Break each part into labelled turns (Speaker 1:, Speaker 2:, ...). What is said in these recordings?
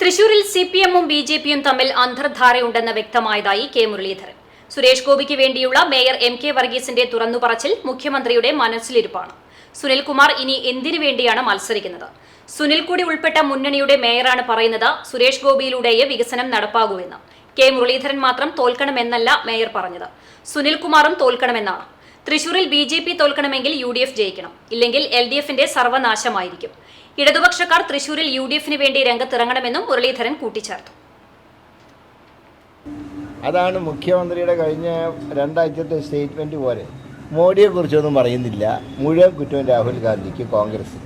Speaker 1: തൃശൂരിൽ C P എമ്മും B J പിയും തമ്മിൽ അന്തർധാരയുണ്ടെന്ന് വ്യക്തമായതായി കെ മുരളീധരൻ. സുരേഷ് ഗോപിക്ക് വേണ്ടിയുള്ള മേയർ എം കെ വർഗീസിന്റെ തുറന്നുപറച്ചിൽ മുഖ്യമന്ത്രിയുടെ മനസ്സിലിരിപ്പാണ്. സുനിൽകുമാർ ഇനി എന്തിനു വേണ്ടിയാണ് മത്സരിക്കുന്നത്? സുനിൽ കൂടി ഉൾപ്പെട്ട മുന്നണിയുടെ മേയറാണ് പറയുന്നത് സുരേഷ് ഗോപിയിലൂടെയേ വികസനം നടപ്പാകൂവെന്ന്. കെ മുരളീധരൻ മാത്രം തോൽക്കണമെന്നല്ല മേയർ പറഞ്ഞത്. സുനിൽകുമാറും തോൽക്കണമെന്നാണ്. തൃശൂരിൽ ബി ജെ പി തോൽക്കണമെങ്കിൽ യു ഡി എഫ് ജയിക്കണം. ഇല്ലെങ്കിൽ എൽ ഡി എഫിന്റെ സർവനാശമായിരിക്കും. ഇടതുപക്ഷക്കാർ തൃശൂരിൽ യു ഡി എഫിന് വേണ്ടി രംഗത്തിറങ്ങണമെന്നും മുരളീധരൻ കൂട്ടിച്ചേർത്തു.
Speaker 2: അതാണ് മുഖ്യമന്ത്രിയുടെ കഴിഞ്ഞ രണ്ടാഴ്ചത്തെ സ്റ്റേറ്റ്മെന്റ് പോലെ. മോഡിയെക്കുറിച്ചൊന്നും പറയുന്നില്ല. മുഴുവൻ കുറ്റവും രാഹുൽ ഗാന്ധിക്ക് കോൺഗ്രസ്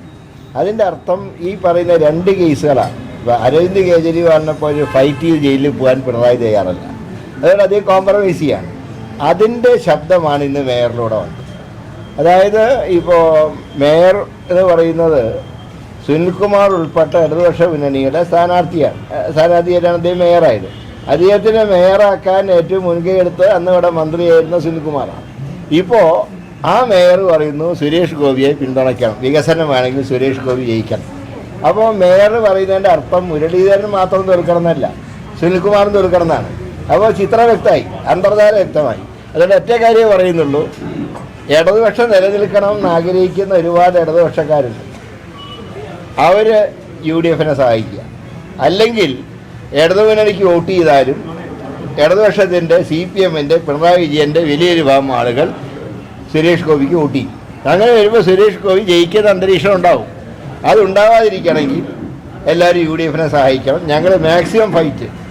Speaker 2: അതിന്റെ അർത്ഥം ഈ പറയുന്ന രണ്ട് കേസുകളാണ് അരവിന്ദ് കേജ്രിവാളിനെ പോലെ ഫൈറ്റ് ചെയ്ത് ജയിലിൽ പോകാൻ പിണറായി തയ്യാറല്ല. അതുകൊണ്ട് അതേ കോംപ്രമൈസ് ചെയ്യാണ്. അതിന്റെ ശബ്ദമാണ് ഇന്ന് മേയറിലൂടെ വന്നത്. അതായത് ഇപ്പോൾ മേയർ എന്ന് പറയുന്നത് സുനിൽകുമാർ ഉൾപ്പെട്ട ഇടതുപക്ഷ മുന്നണിയുടെ സ്ഥാനാർത്ഥിയാണ്. സ്ഥാനാർത്ഥിയായിട്ടാണ് അദ്ദേഹം മേയറായത്. അദ്ദേഹത്തിനെ മേയറാക്കാൻ ഏറ്റവും മുൻകൈ എടുത്ത് അന്ന് ഇവിടെ മന്ത്രിയായിരുന്ന സുനിൽകുമാറാണ്. ഇപ്പോൾ ആ മേയർ പറയുന്നു സുരേഷ് ഗോപിയെ പിന്തുണയ്ക്കണം. വികസനം വേണമെങ്കിൽ സുരേഷ് ഗോപി ജയിക്കണം. അപ്പോൾ മേയർ പറയുന്നതിന്റെ അർത്ഥം മുരളീധരൻ മാത്രം തീർക്കണം എന്നല്ല സുനിൽകുമാറും തീർക്കണം എന്നാണ് അപ്പോൾ ചിത്രം വ്യക്തമായി അന്തർധാര വ്യക്തമായി. അതുകൊണ്ട് ഒറ്റ കാര്യമേ പറയുന്നുള്ളൂ. ഇടതുപക്ഷം നിലനിൽക്കണം എന്ന് ആഗ്രഹിക്കുന്ന ഒരുപാട് ഇടതുപക്ഷക്കാരുണ്ട്. അവർ യു ഡി എഫിനെ സഹായിക്കുക. അല്ലെങ്കിൽ ഇടതുമുന്നണിക്ക് വോട്ട് ചെയ്താലും ഇടതുപക്ഷത്തിന്റെ സി പി എമ്മിന്റെ പിണറായി വിജയന്റെ വലിയൊരു ഭാഗം ആളുകൾ സുരേഷ് ഗോപിക്ക് വോട്ട് ചെയ്യും. അങ്ങനെ വരുമ്പോൾ സുരേഷ് ഗോപി ജയിക്കുന്ന അന്തരീക്ഷം ഉണ്ടാവും. അതുണ്ടാവാതിരിക്കണമെങ്കിൽ എല്ലാവരും യു ഡി എഫിനെ സഹായിക്കണം. ഞങ്ങൾ മാക്സിമം ഫൈറ്റ്.